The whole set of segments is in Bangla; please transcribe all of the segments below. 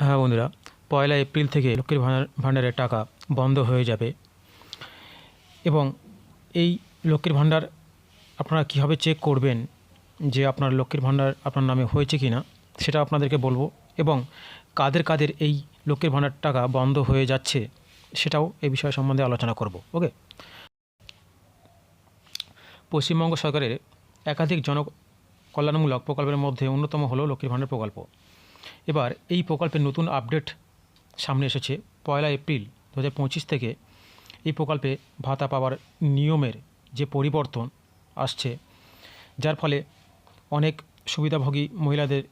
হ্যাঁ বন্ধুরা, পয়লা এপ্রিল থেকে লক্ষ্মীর ভাণ্ডার, ভাণ্ডারের টাকা বন্ধ হয়ে যাবে এবং এই লক্ষ্মীর ভাণ্ডার আপনারা কীভাবে চেক করবেন যে আপনার লক্ষ্মীর ভাণ্ডার আপনার নামে হয়েছে কি না, সেটা আপনাদেরকে বলব এবং কাদের কাদের এই লক্ষ্মীর ভাণ্ডার টাকা বন্ধ হয়ে যাচ্ছে সেটাও এই বিষয় সম্বন্ধে আলোচনা করব, ওকে? পশ্চিমবঙ্গ সরকারের একাধিক জনকল্যাণমূলক প্রকল্পের মধ্যে অন্যতম হলো লক্ষ্মীর ভাণ্ডার প্রকল্প। এবার এই প্রকল্পের নতুন আপডেট সামনে এসেছে পয়লা এপ্রিল দু হাজার পঁচিশ থেকে। এই প্রকল্পে ভাতা পাওয়ার নিয়মের যে পরিবর্তন আসছে, যার ফলে অনেক সুবিধাভোগী মহিলাদের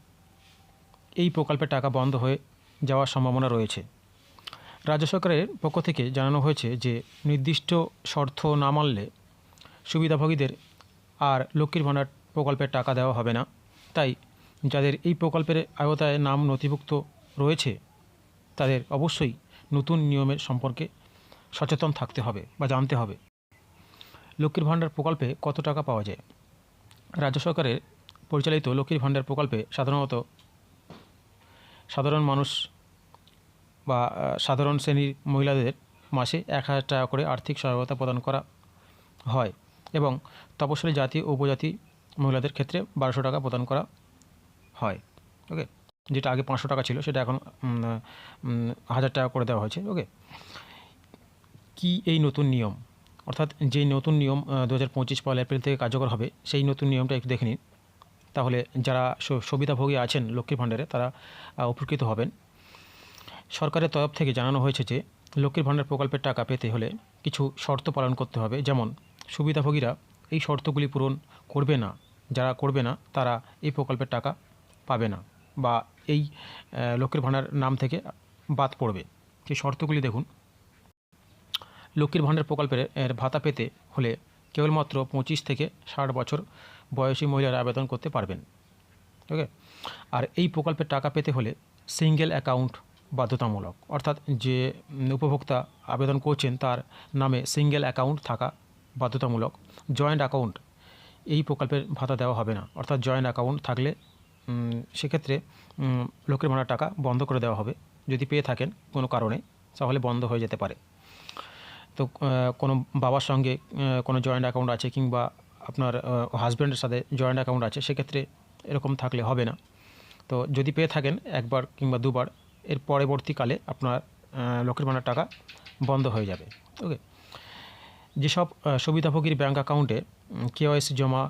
এই প্রকল্পের টাকা বন্ধ হয়ে যাওয়ার সম্ভাবনা রয়েছে। রাজ্য সরকারের পক্ষ থেকে জানানো হয়েছে যে, নির্দিষ্ট শর্ত না মানলে সুবিধাভোগীদের আর লক্ষ্মীর ভাণ্ডার প্রকল্পের টাকা দেওয়া হবে না। তাই যাদের এই প্রকল্পের আওতায় নাম নথিভুক্ত রয়েছে, তাদের অবশ্যই নতুন নিয়মের সম্পর্কে সচেতন থাকতে হবে বা জানতে হবে। লক্ষ্মীর ভাণ্ডার প্রকল্পে কত টাকা পাওয়া যায়? রাজ্য সরকারের পরিচালিত লক্ষ্মীর ভাণ্ডার প্রকল্পে সাধারণত সাধারণ মানুষ বা সাধারণ শ্রেণির মহিলাদের মাসে এক হাজার টাকা করে আর্থিক সহায়তা প্রদান করা হয় এবং তপশিলি জাতি ও উপজাতি মহিলাদের ক্ষেত্রে বারোশো টাকা প্রদান করা হয় ওকে যেটা আগে পাঁচশো টাকা ছিল, সেটা এখন হাজার টাকা করে দেওয়া হয়েছে ওকে কি এই নতুন নিয়ম? অর্থাৎ যেই নতুন নিয়ম দু হাজার পঁচিশ পয়লা এপ্রিল থেকে কার্যকর হবে, সেই নতুন নিয়মটা একটু দেখে নিন। তাহলে যারা সুবিধাভোগী আছেন লক্ষ্মীর ভাণ্ডারে, তারা উপকৃত হবেন। সরকারের তরফ থেকে জানানো হয়েছে যে, লক্ষ্মীর ভাণ্ডার প্রকল্পের টাকা পেতে হলে কিছু শর্ত পালন করতে হবে। যেমন, সুবিধাভোগীরা এই শর্তগুলি পূরণ করবে না, যারা করবে না, তারা এই প্রকল্পের টাকা পাবে না বা এই লক্ষ্মীর ভাণ্ডার নাম থেকে বাদ পড়বে। সেই শর্তগুলি দেখুন। লক্ষ্মীর ভাণ্ডার প্রকল্পের, এর ভাতা পেতে হলে কেবলমাত্র পঁচিশ থেকে ষাট বছর বয়সী মহিলারা আবেদন করতে পারবেন। ওকে? আর এই প্রকল্পের টাকা পেতে হলে সিঙ্গেল অ্যাকাউন্ট বাধ্যতামূলক। অর্থাৎ যে উপভোক্তা আবেদন করছেন তার নামে সিঙ্গেল অ্যাকাউন্ট থাকা বাধ্যতামূলক। জয়েন্ট অ্যাকাউন্ট এই প্রকল্পের ভাতা দেওয়া হবে না। অর্থাৎ জয়েন্ট অ্যাকাউন্ট থাকলে সেক্ষেত্রে লোকের ভাড়া টাকা বন্ধ করে দেওয়া হবে। যদি পেয়ে থাকেন কোনো কারণে, তাহলে বন্ধ হয়ে যেতে পারে। তো কোনো বাবার সঙ্গে কোনো জয়েন্ট অ্যাকাউন্ট আছে কিংবা আপনার হাজব্যান্ডের সাথে জয়েন্ট অ্যাকাউন্ট আছে, সেক্ষেত্রে এরকম থাকলে হবে না। তো, যদি পেয়ে থাকেন একবার কিংবা দুবার, এর পরবর্তীকালে আপনার লক্ষ্মীর ভাণ্ডার টাকা বন্ধ হয়ে যাবে। ওকে যেসব সুবিধাভোগীর ব্যাঙ্ক অ্যাকাউন্টে কেওয়াইসি জমা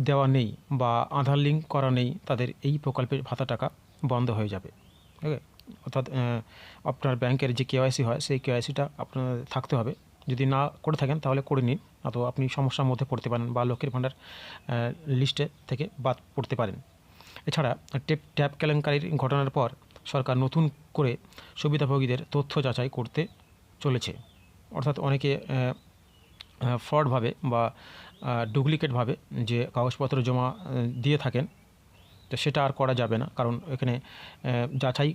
দেওয়া নেই বা আধার লিঙ্ক করা নেই, তাদের এই প্রকল্পের ভাতা টাকা বন্ধ হয়ে যাবে। ওকে? অর্থাৎ আপনার ব্যাংকের যে কেওয়াইসি হয়, সেই কেওয়াইসিটা আপনার থাকতে হবে। যদি না করে থাকেন, তাহলে করে নিন অত আপনি সমস্যার মধ্যে পড়তে পারেন বা লক্ষ্মীর ভাণ্ডার লিস্টে থেকে বাদ পড়তে পারেন। এছাড়া, টেপ, ট্যাপ কেলেঙ্কারির ঘটনার পর সরকার নতুন করে সুবিধাভোগীদের তথ্য যাচাই করতে চলেছে। অর্থাৎ অনেকে ফ্রডভাবে বা ডুপ্লিকেটভাবে যে কাগজপত্র জমা দিয়ে থাকেন, তো সেটা আর করা যাবে না। কারণ এখানে যাচাই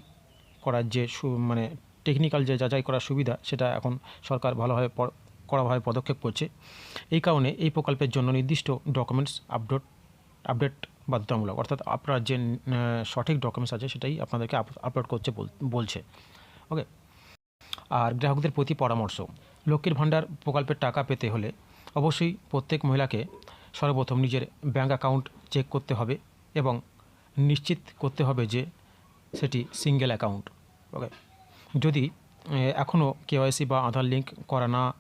করার যে মানে টেকনিক্যাল যে যাচাই করার সুবিধা, সেটা এখন সরকার ভালোভাবে কড়াভাবে পদক্ষেপ করছে। এই কারণে এই প্রকল্পের জন্য নির্দিষ্ট ডকুমেন্টস আপডেট আপডেট বাধ্যতামূলক, অর্থাৎ আপনার যে সঠিক ডকুমেন্টস আছে, সেটাই আপনাদেরকে আপলোড করছে বলছে। ওকে আর গ্রাহকদের প্রতি পরামর্শ। লক্ষ্মীর ভাণ্ডার প্রকল্পের টাকা পেতে হলে অবশ্যই প্রত্যেক মহিলাকে সর্বপ্রথম নিজের ব্যাঙ্ক অ্যাকাউন্ট চেক করতে হবে এবং নিশ্চিত করতে হবে যে সেটি সিঙ্গেল অ্যাকাউন্ট। ওকে? যদি এখনও কেওয়াইসি বা আধার লিঙ্ক করা না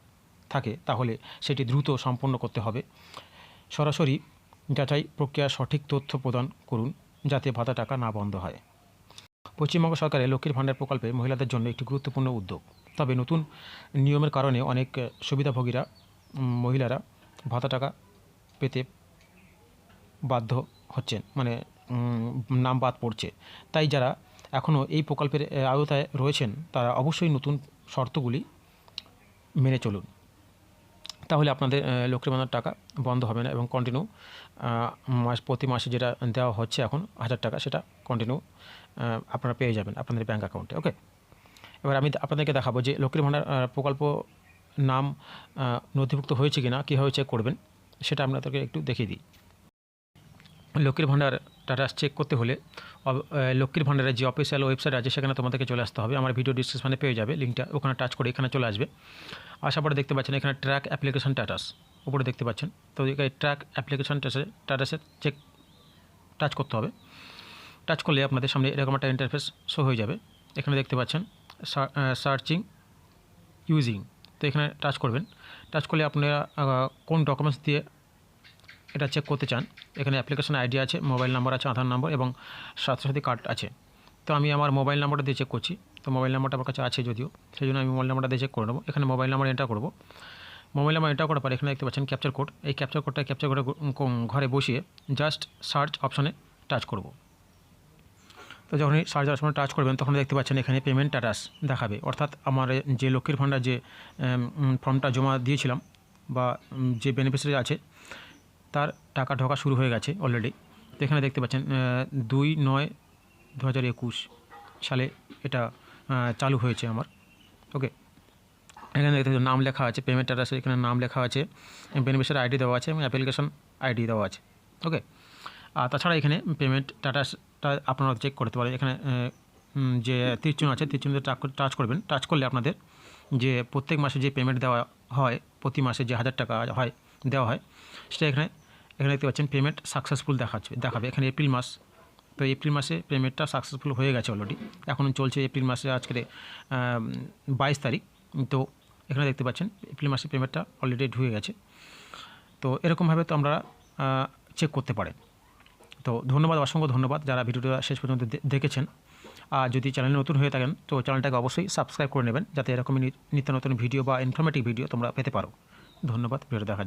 থাকে, তাহলে সেটি দ্রুত সম্পন্ন করতে হবে। সরাসরি যাচাই প্রক্রিয়া সঠিক তথ্য প্রদান করুন যাতে ভাতা টাকা না বন্ধ হয়। পশ্চিমবঙ্গ সরকারের লক্ষ্মীর ভাণ্ডার প্রকল্পে মহিলাদের জন্য একটি গুরুত্বপূর্ণ উদ্যোগ। তবে নতুন নিয়মের কারণে অনেক সুবিধাভোগীরা মহিলারা ভাতা টাকা পেতে বাধ্য হচ্ছেন মানে নাম বাদ পড়ছে। তাই যারা এখনও এই প্রকল্পের আওতায় রয়েছেন তারা অবশ্যই নতুন শর্তগুলি মেনে চলুন। তাহলে আপনাদের আহ, লক্ষ্মীর ভাণ্ডার টাকা বন্ধ হবে না এবং কন্টিনিউ মাস প্রতি মাসে যেটা দেওয়া হচ্ছে এখন হাজার টাকা সেটা কন্টিনিউ আপনারা পেয়ে যাবেন আপনাদের ব্যাঙ্ক অ্যাকাউন্টে ওকে এবার আমি আপনাদেরকে দেখাবো যে লক্ষ্মীর ভাণ্ডার প্রকল্প নাম নথিভুক্ত হয়েছে কি না কীভাবে চেক করবেন, সেটা আপনাদেরকে একটু দেখিয়ে দিই। লক্ষ্মীর ভাণ্ডার স্ট্যাটাস চেক করতে হলে লক্ষ্মীর ভাণ্ডারের যে অফিসিয়াল ওয়েবসাইট আছে, সেখানে তোমাদেরকে চলে আসতে হবে। আমার ভিডিও ডিসক্রিপশনে পেয়ে যাবে লিঙ্কটা ওখানে টাচ করে এখানে চলে আসবে। আসার পরে দেখতে পাচ্ছেন, এখানে ট্র্যাক অ্যাপ্লিকেশন স্ট্যাটাস উপরে দেখতে পাচ্ছেন। তো এই ট্র্যাক অ্যাপ্লিকেশন স্ট্যাটাসে চেক টাচ করতে হবে। টাচ করলে আপনাদের সামনে এরকম একটা ইন্টারফেস শো হয়ে যাবে। এখানে দেখতে পাচ্ছেন সার্চিং ইউজিং তো এখানে টাচ করবেন। টাচ করলে আপনারা কোন ডকুমেন্টস দিয়ে এটা চেক করতে চান। এখানে অ্যাপ্লিকেশন আইডি আছে মোবাইল নাম্বার আছে, আধার নাম্বার এবং স্বাস্থ্যসাথী কার্ড আছে। তো আমি আমার মোবাইল নাম্বারটা দিয়ে চেক করছি। তো মোবাইল নাম্বারটা আমার কাছে আছে যদিও, সেই জন্য আমি মোবাইল নাম্বারটা দিয়ে চেক করে নেব। এখানে মোবাইল নাম্বার এন্টার করব। মোবাইল নাম্বার এন্টার করার পর এখানে দেখতে পাচ্ছেন ক্যাপচার কোড এই ক্যাপচার কোডটা ক্যাপচার করে ঘরে বসিয়ে জাস্ট সার্চ অপশানে টাচ করব। তো যখনই সার্চ অপশনে টাচ করবেন তখন দেখতে পাচ্ছেন এখানে পেমেন্ট স্ট্যাটাস দেখাবে। অর্থাৎ আমার যে লক্ষ্মীর ভাণ্ডার যে ফর্মটা জমা দিয়েছিলাম বা যে বেনিফিশিয়ারি আছে, তার টাকা ঢোকা শুরু হয়ে গেছে অলরেডি তো এখানে দেখতে পাচ্ছেন দুই নয় দু সালে এটা চালু হয়েছে আমার। ওকে। এখানে দেখতে পাচ্ছেন নাম লেখা আছে পেমেন্ট স্ট্যাটাসে এখানে নাম লেখা আছে বেনিফিশিয়ারি আইডি দেওয়া আছে এবং অ্যাপ্লিকেশন আইডি দেওয়া আছে। ওকে। আর তাছাড়া এখানে পেমেন্ট স্ট্যাটাসটা আপনারা চেক করতে পারেন। এখানে যে তীরচিহ্ন আছে তীরচিহ্নতে টাচ করবেন। টাচ করলে আপনাদের যে প্রত্যেক মাসে যে পেমেন্ট দেওয়া হয়, প্রতি মাসে যে হাজার টাকা হয়, দেওয়া হয়, সেটা এখানে এখানে দেখতে পাচ্ছেন পেমেন্ট সাকসেসফুল দেখাচ্ছে, দেখাবে। এখানে এপ্রিল মাস, তো এপ্রিল মাসে পেমেন্টটা সাকসেসফুল হয়ে গেছে অলরেডি এখন চলছে এপ্রিল মাসে আজকে বাইশ তারিখ। তো এখানে দেখতে পাচ্ছেন এপ্রিল মাসে পেমেন্টটা অলরেডি ঢুকে গেছে। তো এরকমভাবে তো আমরা চেক করতে পারেন। তো ধন্যবাদ, অসংখ্য ধন্যবাদ যারা ভিডিওটা শেষ পর্যন্ত দেখেছেন। আর যদি চ্যানেলে নতুন হয়ে থাকেন, তো চ্যানেলটাকে অবশ্যই সাবস্ক্রাইব করে নেবেন, যাতে এরকমই নিত্য নতুন ভিডিও বা ইনফরমেটিভ ভিডিও তোমরা পেতে পারো। ধন্যবাদ ভিডিও দেখার